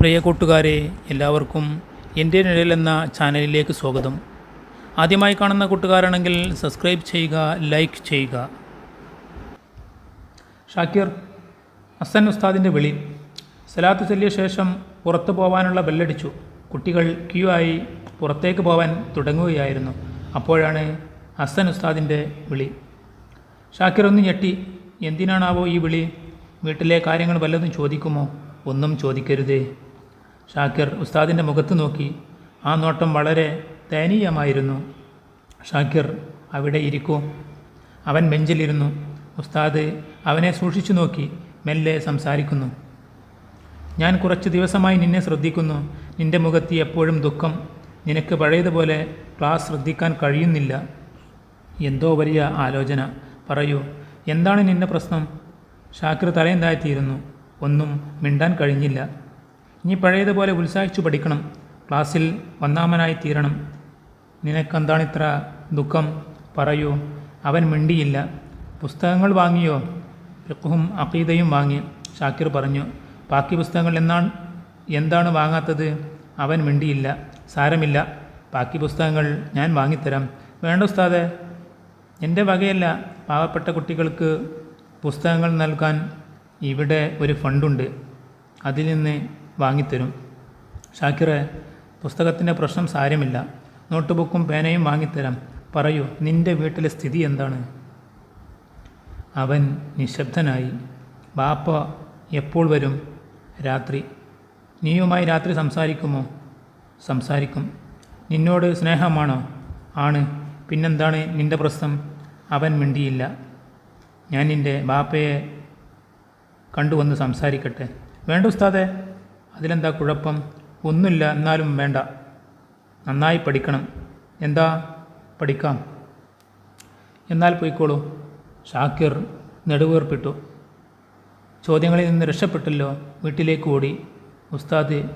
പ്രിയ കൂട്ടുകാരെ എല്ലാവർക്കും എന്റെ നിഴൽ എന്ന ചാനലിലേക്ക് സ്വാഗതം. ആദ്യമായി കാണുന്ന കൂട്ടുകാരാണെങ്കിൽ സബ്സ്ക്രൈബ് ചെയ്യുക ലൈക്ക് ചെയ്യുക. ഷാക്കിർ ഹസൻ ഉസ്താദിന്റെ വിളി. സലാത്ത് ചൊല്ലിയ ശേഷം പുറത്തു പോകാനുള്ള ബെല്ലടിച്ചു. കുട്ടികൾ ക്യൂ ആയി പുറത്തേക്ക് പോകാൻ തുടങ്ങുകയായിരുന്നു. അപ്പോഴാണ് ഹസൻ ഉസ്താദിന്റെ വിളി. ഷാക്കിർ ഒന്ന് ഞെട്ടി. എന്തിനാണാവോ ഈ വിളി? വീട്ടിലെ കാര്യങ്ങൾ വല്ലതും ചോദിക്കുമോ? ഒന്നും ചോദിക്കരുതേ. ഷാക്കിർ ഉസ്താദിന്റെ മുഖത്ത് നോക്കി. ആ നോട്ടം വളരെ ദയനീയമായിരുന്നു. ഷാക്കിർ അവിടെ ഇരിക്കൂ. അവൻ ബെഞ്ചിലിരുന്നു. ഉസ്താദ് അവനെ സൂക്ഷിച്ചു നോക്കി മെല്ലെ സംസാരിക്കുന്നു. ഞാൻ കുറച്ച് ദിവസമായി നിന്നെ ശ്രദ്ധിക്കുന്നു. നിന്റെ മുഖത്ത് എപ്പോഴും ദുഃഖം. നിനക്ക് പഴയതുപോലെ ക്ലാസ് ശ്രദ്ധിക്കാൻ കഴിയുന്നില്ല. എന്തോ വലിയ ആലോചന. പറയൂ എന്താണ് നിന്റെ പ്രശ്നം? ഷാക്കിർ തലയും താഴ്ത്തിയിരുന്നു ഒന്നും മിണ്ടാൻ കഴിഞ്ഞില്ല. ഇനി പഴയതുപോലെ ഉത്സാഹിച്ചു പഠിക്കണം. ക്ലാസ്സിൽ ഒന്നാമനായി തീരണം. നിനക്കെന്താണിത്ര ദുഃഖം? പറയൂ. അവൻ മിണ്ടിയില്ല. പുസ്തകങ്ങൾ വാങ്ങിയോ? ഫിഖും അഖീദയും വാങ്ങി. ഷാക്കിർ പറഞ്ഞു ബാക്കി പുസ്തകങ്ങൾ എന്നാണ് എന്താണ് വാങ്ങാത്തത്? അവൻ മിണ്ടിയില്ല. സാരമില്ല. ബാക്കി പുസ്തകങ്ങൾ ഞാൻ വാങ്ങിത്തരാം. വേണ്ട ഉസ്താദെ. എന്റെ വകയല്ല. പാവപ്പെട്ട കുട്ടികൾക്ക് പുസ്തകങ്ങൾ നൽകാൻ ഇവിടെ ഒരു ഫണ്ടുണ്ട്. അതിൽ നിന്ന് വാങ്ങിത്തരും. ഷാക്കിറെ പുസ്തകത്തിന്റെ പ്രശ്നം സാരമില്ല. നോട്ട് ബുക്കും പേനയും വാങ്ങിത്തരാം. പറയൂ നിന്റെ വീട്ടിലെ സ്ഥിതി എന്താണ്? അവൻ നിശബ്ദനായി. ബാപ്പ എപ്പോൾ വരും? രാത്രി. നീയുമായി രാത്രി സംസാരിക്കുമോ? സംസാരിക്കും. നിന്നോട് സ്നേഹമാണോ? ആണ്. പിന്നെന്താണ് നിന്റെ പ്രശ്നം? അവൻ മിണ്ടിയില്ല. ഞാൻ നിന്റെ ബാപ്പയെ കണ്ടുവന്ന് സംസാരിക്കട്ടെ. വേണ്ട ഉസ്താദെ. അതിലെന്താ കുഴപ്പം? ഒന്നുമില്ല എന്നാലും വേണ്ട. നന്നായി പഠിക്കണം. എന്താ? പഠിക്കാം. എന്നാൽ പോയിക്കോളൂ. ഷാക്കിർ നെടുവേർപ്പിട്ടു. ചോദ്യങ്ങളിൽ നിന്ന് രക്ഷപ്പെട്ടല്ലോ? വീട്ടിലേക്ക് ഓടി. ഉസ്താദ്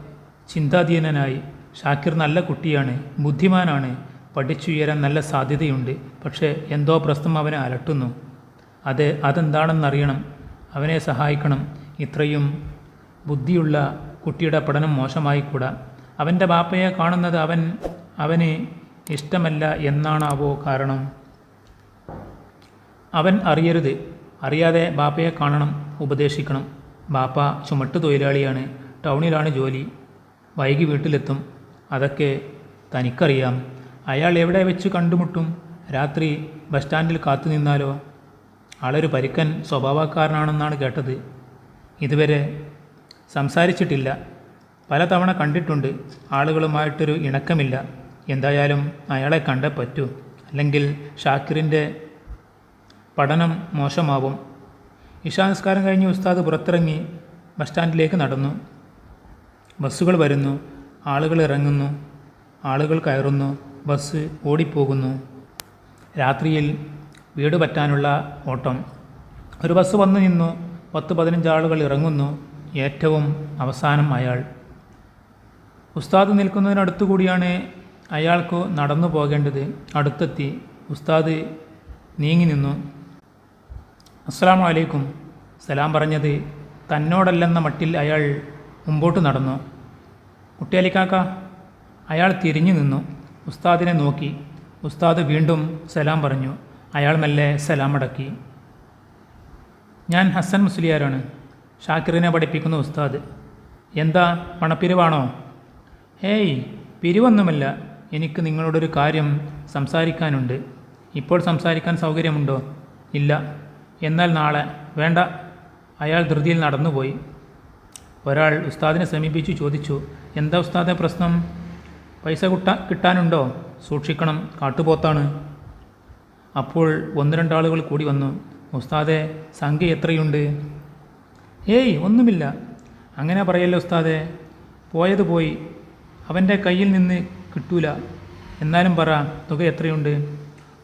ചിന്താധീനനായി. ഷാക്കിർ നല്ല കുട്ടിയാണ് ബുദ്ധിമാനാണ്. പഠിച്ചുയരാൻ നല്ല സാധ്യതയുണ്ട്. പക്ഷേ എന്തോ പ്രശ്നം അവനെ അലട്ടുന്നു. അത് അതെന്താണെന്നറിയണം. അവനെ സഹായിക്കണം. ഇത്രയും ബുദ്ധിയുള്ള കുട്ടിയുടെ പഠനം മോശമായിക്കൂടാ? അവന്റെ ബാപ്പയെ കാണുന്നത് അവൻ അവന് ഇഷ്ടമല്ല എന്നാണാവോ കാരണം? അവൻ അറിയരുത്. അറിയാതെ ബാപ്പയെ കാണണം ഉപദേശിക്കണം. ബാപ്പ ചുമട്ട് തൊഴിലാളിയാണ് ടൗണിലാണ് ജോലി. വൈകി വീട്ടിലെത്തും. അതൊക്കെ തനിക്കറിയാം. അയാൾ എവിടെ വെച്ച് കണ്ടുമുട്ടും? രാത്രി ബസ് സ്റ്റാൻഡിൽ കാത്തു നിന്നാലോ? ആളൊരു പരിക്കൻ സ്വഭാവക്കാരനാണെന്നാണ് കേട്ടത്. ഇതുവരെ സംസാരിച്ചിട്ടില്ല. പലതവണ കണ്ടിട്ടുണ്ട് ആളുകളുമായിട്ടൊരു ഇണക്കമില്ല. എന്തായാലും അയാളെ കണ്ടേ പറ്റൂ. അല്ലെങ്കിൽ ഷാക്കിറിന്റെ പഠനം മോശമാവും. ഇഷാനിസ്കാരം കഴിഞ്ഞ് ഉസ്താദ് പുറത്തിറങ്ങി ബസ് സ്റ്റാൻഡിലേക്ക് നടന്നു. ബസ്സുകൾ വരുന്നു ആളുകൾ ഇറങ്ങുന്നു ആളുകൾ കയറുന്നു ബസ് ഓടിപ്പോകുന്നു. രാത്രിയിൽ വീട് പറ്റാനുള്ള ഓട്ടം. ഒരു ബസ് വന്നു നിന്നു പത്ത് പതിനഞ്ച് ആളുകൾ ഇറങ്ങുന്നു. ഏറ്റവും അവസാനം അയാൾ. ഉസ്താദ് നിൽക്കുന്നതിനടുത്തു കൂടിയാണ് അയാൾക്ക് നടന്നു പോകേണ്ടത്. അടുത്തെത്തി ഉസ്താദ് നീങ്ങി നിന്നു. അസ്സലാമു അലൈക്കും സലാം പറഞ്ഞത് തന്നോടല്ലെന്ന മട്ടിൽ അയാൾ മുമ്പോട്ട് നടന്നു. കുട്ടിയാലിക്കാക്ക അയാൾ തിരിഞ്ഞു നിന്നു. ഉസ്താദിനെ നോക്കി. ഉസ്താദ് വീണ്ടും സലാം പറഞ്ഞു. അയാൾ മെല്ലെ സലാം അടക്കി ഞാൻ ഹസൻ മുസ്ലിയാരാണ്. ഷാക്കിറിനെ പഠിപ്പിക്കുന്നു ഉസ്താദ്. എന്താ? പണപ്പിരിവാണോ ഏയ് പിരിവൊന്നുമല്ല. എനിക്ക് നിങ്ങളോടൊരു കാര്യം സംസാരിക്കാനുണ്ട്. ഇപ്പോൾ സംസാരിക്കാൻ സൗകര്യമുണ്ടോ? ഇല്ല. എന്നാൽ നാളെ. വേണ്ട. അയാൾ ധൃതിയിൽ നടന്നുപോയി. ഒരാൾ ഉസ്താദിനെ സമീപിച്ചു ചോദിച്ചു എന്താ ഉസ്താദെ പ്രശ്നം? പൈസ കിട്ടാ കിട്ടാനുണ്ടോ? സൂക്ഷിക്കണം. കാട്ടുപോത്താണ്. അപ്പോൾ ഒന്ന് രണ്ടാളുകൾ കൂടി വന്നു. ഉസ്താദെ സംഖ്യ എത്രയുണ്ട്? ഏയ് ഒന്നുമില്ല. അങ്ങനെ പറയല്ലോ ഉസ്താദേ? പോയത് പോയി. അവന്റെ കയ്യിൽ നിന്ന് കിട്ടൂല. എന്നാലും പറ തുക എത്രയുണ്ട്?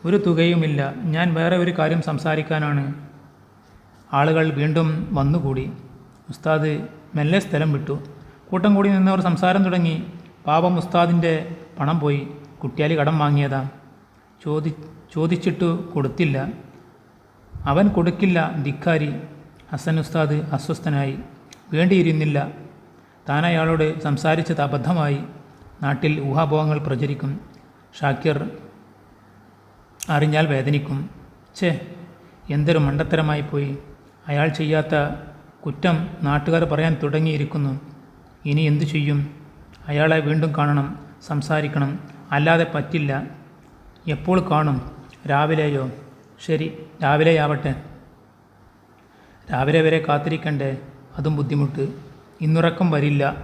ഒരു തുകയുമില്ല. ഞാൻ വേറെ ഒരു കാര്യം സംസാരിക്കാനാണ്. ആളുകൾ വീണ്ടും വന്നുകൂടി. ഉസ്താദ് മെല്ലെ സ്ഥലം വിട്ടു. കൂട്ടം കൂടി നിന്നവർ സംസാരം തുടങ്ങി. പാപം ഉസ്താദിന്റെ പണം പോയി. കുട്ടിയാലി കടം വാങ്ങിയതാ. ചോദി ചോദിച്ചിട്ട് കൊടുത്തില്ല. അവൻ കൊടുക്കില്ല ധിക്കാരി. ഹസൻ ഉസ്താദ് അസ്വസ്ഥനായി. വേണ്ടിയിരുന്നില്ല. താൻ അയാളോട് സംസാരിച്ചത് അബദ്ധമായി. നാട്ടിൽ ഊഹാഭോഹങ്ങൾ പ്രചരിക്കും. ഷാക്കിർ അറിഞ്ഞാൽ വേദനിക്കും. ഛേ എന്തൊരു മണ്ടത്തരമായി പോയി. അയാൾ ചെയ്യാത്ത കുറ്റം നാട്ടുകാർ പറയാൻ തുടങ്ങിയിരിക്കുന്നു. ഇനി എന്തു ചെയ്യും? അയാളെ വീണ്ടും കാണണം സംസാരിക്കണം. അല്ലാതെ പറ്റില്ല. എപ്പോൾ കാണും? രാവിലെയോ? ശരി രാവിലെയാവട്ടെ. രാവിലെ വരെ കാത്തിരിക്കണ്ടേ? അതും ബുദ്ധിമുട്ട്. ഇന്നുറക്കം വരില്ല.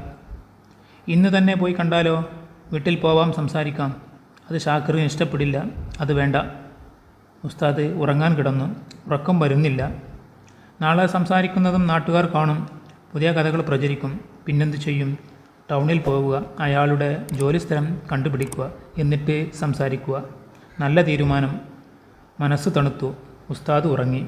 ഇന്ന് തന്നെ പോയി കണ്ടാലോ? വീട്ടിൽ പോവാം സംസാരിക്കാം. അത് ഷാക്കറിന് ഇഷ്ടപ്പെടില്ല. അത് വേണ്ട. ഉസ്താദ് ഉറങ്ങാൻ കിടന്നു. ഉറക്കം വരുന്നില്ല. നാളെ സംസാരിക്കുന്നതും നാട്ടുകാർ കാണും. പുതിയ കഥകൾ പ്രചരിക്കും. പിന്നെന്ത് ചെയ്യും? ടൗണിൽ പോവുക. അയാളുടെ ജോലിസ്ഥലം കണ്ടുപിടിക്കുക. എന്നിട്ട് സംസാരിക്കുക. നല്ല തീരുമാനം. മനസ്സ് തണുത്തു. ഉസ്താദ് ഉറങ്ങി.